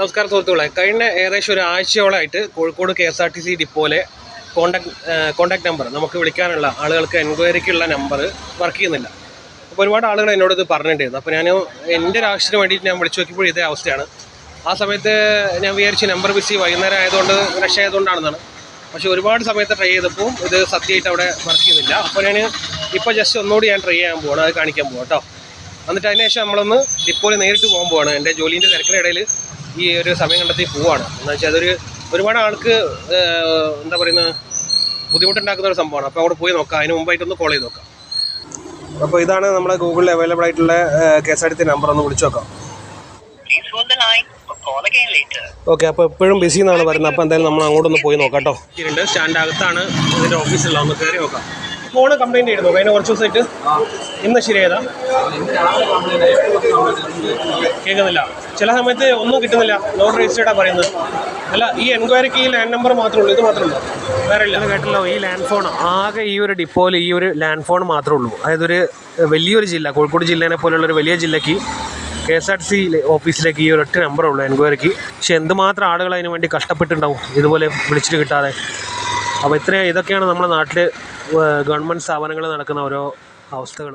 നമസ്കാരം സുഹൃത്തുക്കളെ. കഴിഞ്ഞ ഏകദേശം ഒരു ആഴ്ചയോളമായിട്ട് Kozhikode K S R T C ഡിപ്പോയിലെ contact contact number നമുക്ക് വിളിക്കാനുള്ള ആളുകൾക്ക് എൻക്വയറിക്കുള്ള നമ്പർ വർക്ക് ചെയ്യുന്നില്ല. അപ്പോൾ ഒരുപാട് ആളുകൾ എന്നോട് ഇത് പറഞ്ഞിട്ടുണ്ടായിരുന്നു. അപ്പോൾ ഞാൻ എന്റെ ഒരു ആവശ്യത്തിന് വേണ്ടിയിട്ട് ഞാൻ വിളിച്ചു നോക്കിയപ്പോൾ ഇതേ അവസ്ഥയാണ്. ആ സമയത്ത് ഞാൻ വിചാരിച്ചു നമ്പർ ബിസി വൈകുന്നേരം ആയതുകൊണ്ട് റഷ് ആയതുകൊണ്ടാണെന്നാണ്. പക്ഷേ ഒരുപാട് സമയത്ത് ട്രൈ ചെയ്തപ്പോൾ ഇത് സത്യമായിട്ട് അവിടെ വർക്ക് ചെയ്യുന്നില്ല. അപ്പോൾ ഞാൻ ഇപ്പോൾ ജസ്റ്റ് ഒന്നുകൂടി ഞാൻ ട്രൈ ചെയ്യാൻ പോവാണ്. അത് കാണിക്കാൻ പോവാം കേട്ടോ എന്നിട്ട് അതിന് ശേഷം നമ്മളൊന്ന് ഡിപ്പോയിൽ നേരിട്ട് പോകാൻ പോവാണ്. എന്റെ ജോലീന്റെ തിരക്കിനിടയിൽ ഈ ഒരു സമയം കണ്ടെത്തി പോവാണ്. എന്ന് വെച്ചാൽ അതൊരു ഒരുപാട് ആൾക്ക് എന്താ പറയുന്നത് ബുദ്ധിമുട്ടുണ്ടാക്കുന്ന ഒരു സംഭവമാണ്. അപ്പോൾ അവിടെ പോയി നോക്കാം. അതിന് മുമ്പായിട്ടൊന്ന് കോൾ ചെയ്ത് നോക്കാം. അപ്പോൾ ഇതാണ് നമ്മുടെ ഗൂഗിളിൽ അവൈലബിൾ ആയിട്ടുള്ള K S R T C number ഒന്ന് വിളിച്ചു നോക്കാം. ഓക്കെ അപ്പോൾ എപ്പോഴും ബിസി എന്നാണ് പറയുന്നത്. അപ്പോൾ എന്തായാലും നമ്മൾ അങ്ങോട്ടൊന്ന് പോയി നോക്കാം കേട്ടോ. സ്റ്റാൻഡ് അകത്താണ്. ഇതിന്റെ ഓഫീസിലുള്ള ഒന്ന് കയറി നോക്കാം. ഫോണ് കംപ്ലൈന്റ് ചെയ്തു കഴിഞ്ഞ കുറച്ച് ദിവസമായിട്ട്. ഇന്ന് ശരിയായതാ? കേൾക്കുന്നില്ല. ചില സമയത്ത് ഒന്നും കിട്ടുന്നില്ല. നോട്ട് രജിസ്റ്റേർഡാണ് പറയുന്നത്. അല്ല ഈ എൻക്വയറിക്ക് ഈ ലാൻഡ് നമ്പർ മാത്രമേ ഉള്ളൂ. ഇത് മാത്രമേ ഉള്ളൂ. വേറെ ഇല്ല. കേട്ടല്ലോ ഈ ലാൻഡ് ഫോൺ ആകെ ഈ ഒരു ഡിപ്പോയിൽ ഈ ഒരു ലാൻഡ് ഫോൺ മാത്രമേ ഉള്ളൂ. അതായത് ഒരു വലിയൊരു ജില്ല കോഴിക്കോട് ജില്ലേനെ പോലുള്ള ഒരു വലിയ ജില്ലയ്ക്ക് K S R T C ഓഫീസിലേക്ക് ഈ ഒരു ഒറ്റ നമ്പറേ ഉള്ളൂ എൻക്വയറിക്ക് പക്ഷെ എന്തുമാത്രം ആളുകൾ അതിന് വേണ്ടി കഷ്ടപ്പെട്ടിട്ടുണ്ടാവും? ഇതുപോലെ വിളിച്ചിട്ട് കിട്ടാതെ. അപ്പോൾ ഇത്രയും ഇതൊക്കെയാണ് നമ്മുടെ നാട്ടിൽ ഗവൺമെന്റ് സ്ഥാപനങ്ങളിൽ നടക്കുന്ന ഓരോ അവസ്ഥകൾ